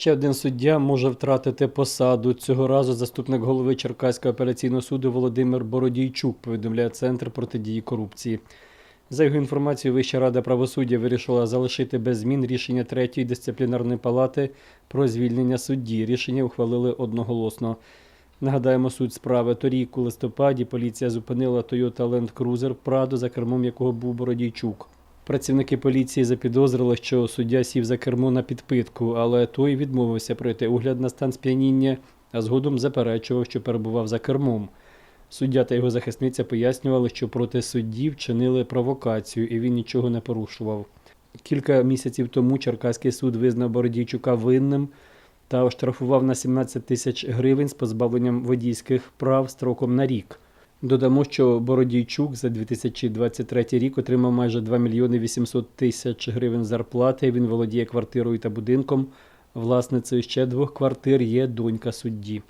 Ще один суддя може втратити посаду. Цього разу заступник голови Черкаського апеляційного суду Володимир Бородійчук повідомляє Центр протидії корупції. За його інформацією, Вища рада правосуддя вирішила залишити без змін рішення третьої дисциплінарної палати про звільнення судді. Рішення ухвалили одноголосно. Нагадаємо суть справи. Торік у листопаді поліція зупинила Toyota Land Cruiser Prado, за кермом якого був Бородійчук. Працівники поліції запідозрили, що суддя сів за кермо на підпитку, але той відмовився пройти огляд на стан сп'яніння, а згодом заперечував, що перебував за кермом. Суддя та його захисниця пояснювали, що проти судді вчинили провокацію, і він нічого не порушував. Кілька місяців тому Черкаський суд визнав Бородійчука винним та оштрафував на 17 тисяч гривень з позбавленням водійських прав строком на рік. Додамо, що Бородійчук за 2023 рік отримав майже 2 мільйони 800 тисяч гривень зарплати. Він володіє квартирою та будинком. Власницею ще двох квартир є донька судді.